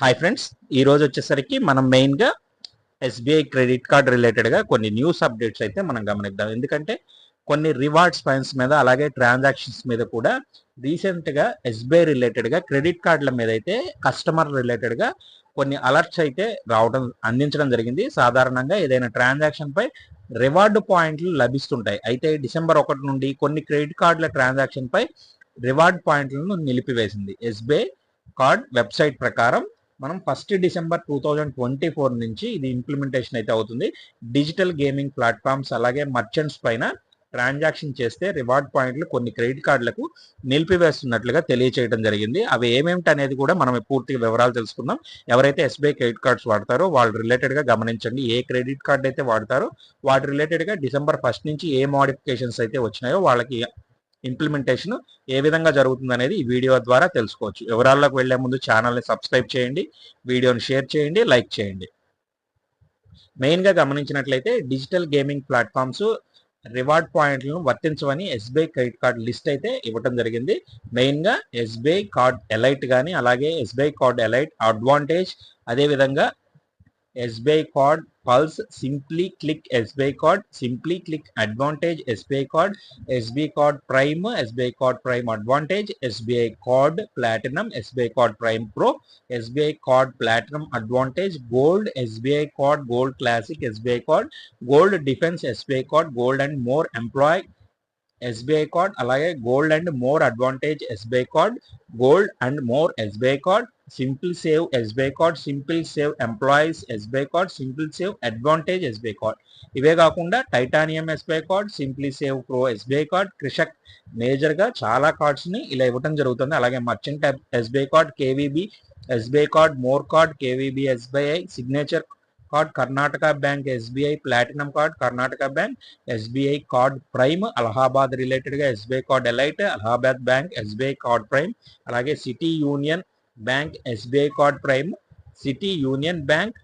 Hi friends ఈ రోజు వచ్చేసరికి మనం మెయిన్గా ఎస్బీఐ క్రెడిట్ కార్డ్ రిలేటెడ్గా కొన్ని న్యూస్ అప్డేట్స్ అయితే మనం గమనిద్దాం. ఎందుకంటే కొన్ని రివార్డ్స్ పాయింట్స్ మీద అలాగే ట్రాన్సాక్షన్స్ మీద కూడా రీసెంట్గా ఎస్బీఐ రిలేటెడ్గా క్రెడిట్ కార్డుల మీద అయితే కస్టమర్ రిలేటెడ్గా కొన్ని అలర్ట్స్ అయితే రావడం అందించడం జరిగింది. సాధారణంగా ఏదైనా ట్రాన్సాక్షన్పై రివార్డు పాయింట్లు లభిస్తుంటాయి. అయితే డిసెంబర్ ఒకటి నుండి కొన్ని క్రెడిట్ కార్డుల ట్రాన్సాక్షన్పై రివార్డ్ పాయింట్లను నిలిపివేసింది ఎస్బీఐ కార్డ్ వెబ్సైట్ ప్రకారం. మనం first December two thousand twenty four నుంచి ఇది ఇంప్లిమెంటేషన్ అయితే అవుతుంది. డిజిటల్ గేమింగ్ ప్లాట్ఫామ్స్ అలాగే మర్చెంట్స్ పైన ట్రాన్సాక్షన్ చేస్తే రివార్డ్ పాయింట్లు కొన్ని క్రెడిట్ కార్డులకు నిలిపివేస్తున్నట్లుగా తెలియచేయడం జరిగింది. అవి ఏమేమిటి అనేది కూడా మనం పూర్తిగా వివరాలు తెలుసుకుందాం. ఎవరైతే ఎస్బీఐ క్రెడిట్ కార్డ్స్ వాడతారో వాళ్ళు రిలేటెడ్గా గమనించండి. ఏ క్రెడిట్ కార్డ్ అయితే వాడతారో వాటి రిలేటెడ్గా డిసెంబర్ ఫస్ట్ నుంచి ఏ మోడిఫికేషన్స్ అయితే వచ్చినాయో వాళ్ళకి ఇంప్లిమెంటేషన్ ఏ విధంగా జరుగుతుంది అనేది ఈ వీడియో ద్వారా తెలుసుకోవచ్చు. వివరాల్లోకి వెళ్ళే ముందు ఛానల్ని సబ్స్క్రైబ్ చేయండి వీడియోని షేర్ చేయండి లైక్ చేయండి. మెయిన్గా గమనించినట్లయితే డిజిటల్ గేమింగ్ ప్లాట్ఫామ్స్ రివార్డ్ పాయింట్లను వర్తించవని ఎస్బీఐ క్రెడిట్ కార్డ్ లిస్ట్ అయితే ఇవ్వడం జరిగింది. మెయిన్గా ఎస్బీఐ కార్డ్ ఎలైట్ కానీ అలాగే ఎస్బీఐ కార్డ్ ఎలైట్ అడ్వాంటేజ్ అదేవిధంగా SBI card pulse simply click SBI card simply click advantage SBI card SBI card prime SBI card prime advantage SBI card platinum SBI card prime pro SBI card platinum advantage gold SBI card gold classic SBI card gold defence SBI card gold and more employ SBI card అలాగే gold and more advantage SBI card gold and more SBI card simple save SBI card simple save employees SBI card simple save advantage SBI card ఇవే కాకుండా titanium SBI card simply save pro SBI card Krishak మేజర్గా చాలా కార్డ్స్ని ఇలా ఇవ్వడం జరుగుతుంది అలాగే merchant SBI card KVB SBI card more card KVB SBI signature card Karnataka bank SBI platinum card Karnataka bank SBI card prime Allahabad రిలేటెడ్గా SBI card elite Allahabad bank SBI card prime అలాగే city union bank SBI card prime city union bank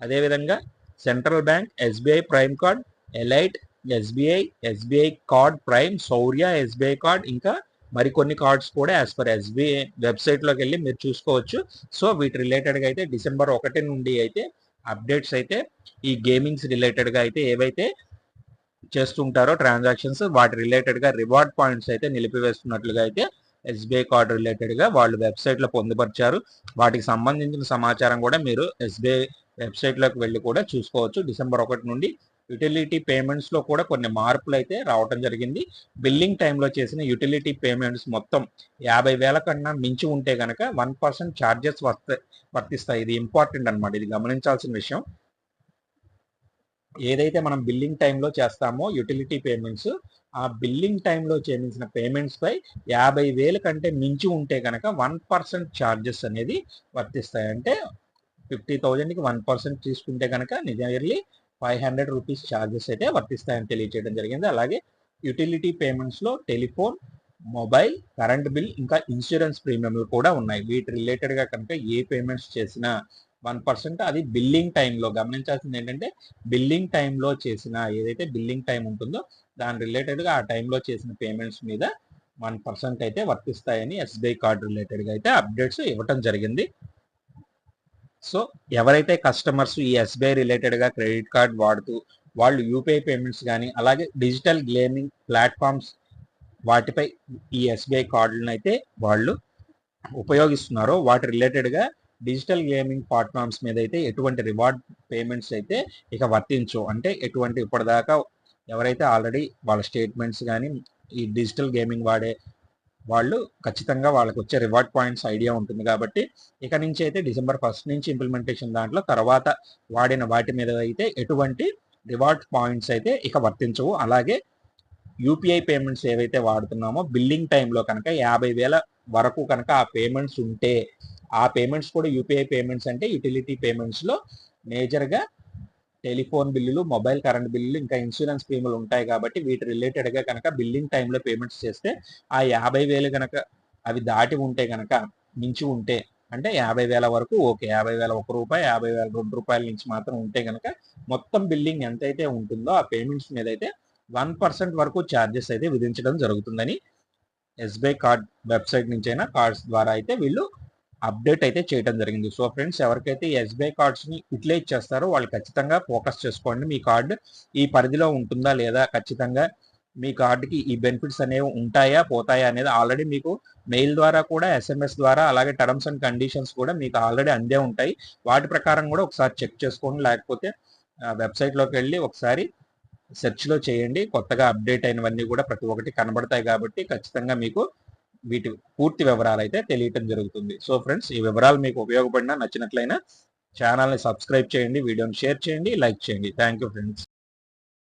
అదేవిధంగా central bank SBI prime card elite SBI SBI card prime Shaurya SBI card ఇంకా మరికొన్ని cards కూడా as per SBI వెబ్సైట్లోకి వెళ్ళి మీరు చూసుకోవచ్చు. So వీటి రిలేటెడ్గా అయితే డిసెంబర్ ఒకటి నుండి అయితే అప్డేట్స్ అయితే ఈ గేమింగ్స్ రిలేటెడ్గా అయితే ఏవైతే చేస్తుంటారో ట్రాన్సాక్షన్స్ వాటి రిలేటెడ్గా రివార్డ్ పాయింట్స్ అయితే నిలిపివేస్తున్నట్లుగా అయితే ఎస్బీఐ కార్డ్ రిలేటెడ్గా వాళ్ళు వెబ్సైట్లో పొందుపరిచారు. వాటికి సంబంధించిన సమాచారం కూడా మీరు ఎస్బీఐ వెబ్సైట్లోకి వెళ్ళి కూడా చూసుకోవచ్చు. డిసెంబర్ ఒకటి నుండి యుటిలిటీ పేమెంట్స్లో కూడా కొన్ని మార్పులు అయితే రావటం జరిగింది. బిల్లింగ్ టైంలో చేసిన యుటిలిటీ పేమెంట్స్ మొత్తం యాభై వేల కన్నా మించి ఉంటే కనుక వన్ పర్సెంట్ ఛార్జెస్ వర్త వర్తిస్తాయి. ఇది ఇంపార్టెంట్ అనమాట ఇది గమనించాల్సిన విషయం. ఏదైతే మనం బిల్లింగ్ టైంలో చేస్తామో యుటిలిటీ పేమెంట్స్ ఆ బిల్లింగ్ టైంలో చెల్లించిన పేమెంట్స్ పై యాభై వేల కంటే మించి ఉంటే కనుక వన్ పర్సెంట్ ఛార్జెస్ అనేది వర్తిస్తాయి. అంటే ఫిఫ్టీ థౌజండ్కి వన్ పర్సెంట్ తీసుకుంటే కనుక nearly five hundred rupees charges అయితే వర్తిస్తాయని తెలియజేయడం జరిగింది. అలాగే యుటిలిటీ పేమెంట్స్లో టెలిఫోన్ మొబైల్ కరెంట్ బిల్ ఇంకా ఇన్సూరెన్స్ ప్రీమియంలు కూడా ఉన్నాయి. వీటి రిలేటెడ్గా కనుక ఏ పేమెంట్స్ చేసినా వన్ పర్సెంట్ అది బిల్లింగ్ టైంలో గమనించాల్సింది ఏంటంటే బిల్లింగ్ టైంలో చేసిన ఏదైతే బిల్లింగ్ టైం ఉంటుందో దాని రిలేటెడ్గా ఆ టైంలో చేసిన పేమెంట్స్ మీద వన్ పర్సెంట్ అయితే వర్తిస్తాయని ఎస్బీఐ కార్డు రిలేటెడ్గా అయితే అప్డేట్స్ ఇవ్వటం జరిగింది. సో ఎవరైతే కస్టమర్స్ ఈ ఎస్బీఐ రిలేటెడ్గా క్రెడిట్ కార్డ్ వాడుతూ వాళ్ళు యూపీఐ పేమెంట్స్ కానీ అలాగే డిజిటల్ గేమింగ్ ప్లాట్ఫామ్స్ వాటిపై ఈ ఎస్బీఐ కార్డులను అయితే వాళ్ళు ఉపయోగిస్తున్నారో వాటి రిలేటెడ్గా డిజిటల్ గేమింగ్ ప్లాట్ఫామ్స్ మీద అయితే ఎటువంటి రివార్డ్ పేమెంట్స్ అయితే ఇక వర్తించు అంటే ఎటువంటి ఇప్పటిదాకా ఎవరైతే ఆల్రెడీ వాళ్ళ స్టేట్మెంట్స్ కానీ ఈ డిజిటల్ గేమింగ్ వాడే వాళ్ళు ఖచ్చితంగా వాళ్ళకి వచ్చే రివార్డ్ పాయింట్స్ ఐడియా ఉంటుంది కాబట్టి ఇక నుంచి అయితే డిసెంబర్ ఫస్ట్ నుంచి ఇంప్లిమెంటేషన్ దాంట్లో తర్వాత వాడిన వాటి మీద అయితే ఎటువంటి రివార్డ్ పాయింట్స్ అయితే ఇక వర్తించవు. అలాగే యూపీఐ పేమెంట్స్ ఏవైతే వాడుతున్నామో బిల్లింగ్ టైంలో కనుక యాభై వేల వరకు కనుక ఆ పేమెంట్స్ ఉంటే ఆ పేమెంట్స్ కూడా యూపీఐ పేమెంట్స్ అంటే యుటిలిటీ పేమెంట్స్లో మేజర్గా టెలిఫోన్ బిల్లులు మొబైల్ కరెంట్ బిల్లులు ఇంకా ఇన్సూరెన్స్ ప్రీములు ఉంటాయి కాబట్టి వీటి రిలేటెడ్గా కనుక బిల్లింగ్ టైంలో పేమెంట్స్ చేస్తే ఆ యాభై వేలు కనుక అవి దాటి ఉంటే కనుక మించి ఉంటే అంటే యాభై వేల వరకు ఓకే యాభై వేల ఒక రూపాయి యాభై వేల రెండు రూపాయల నుంచి మాత్రం ఉంటే కనుక మొత్తం బిల్లింగ్ ఎంతైతే ఉంటుందో ఆ పేమెంట్స్ మీద అయితే వన్ పర్సెంట్ వరకు ఛార్జెస్ అయితే విధించడం జరుగుతుందని ఎస్బీఐ కార్డ్ వెబ్సైట్ నుంచి అయినా కార్డ్స్ ద్వారా అయితే వీళ్ళు అప్డేట్ అయితే చేయడం జరిగింది. సో ఫ్రెండ్స్ ఎవరికైతే ఎస్బీఐ కార్డ్స్ని యూటిలైజ్ చేస్తారో వాళ్ళు ఖచ్చితంగా ఫోకస్ చేసుకోండి. మీ కార్డు ఈ పరిధిలో ఉంటుందా లేదా ఖచ్చితంగా మీ కార్డుకి ఈ బెనిఫిట్స్ అనేవి ఉంటాయా పోతాయా అనేది ఆల్రెడీ మీకు మెయిల్ ద్వారా కూడా ఎస్ఎంఎస్ ద్వారా అలాగే టర్మ్స్ అండ్ కండిషన్స్ కూడా మీకు ఆల్రెడీ అందే ఉంటాయి. వాటి ప్రకారం కూడా ఒకసారి చెక్ చేసుకోండి. లేకపోతే వెబ్సైట్లోకి వెళ్ళి ఒకసారి సెర్చ్లో చేయండి. కొత్తగా అప్డేట్ అయినవన్నీ కూడా ప్రతి ఒక్కటి కనబడతాయి కాబట్టి ఖచ్చితంగా మీకు వీటి పూర్తి వివరాలు అయితే తెలియటం జరుగుతుంది. సో ఫ్రెండ్స్ ఈ వివరాలు మీకు ఉపయోగపడినా నచ్చినట్లయినా ఛానల్ని సబ్స్క్రైబ్ చేయండి వీడియోని షేర్ చేయండి లైక్ చేయండి. Thank you friends.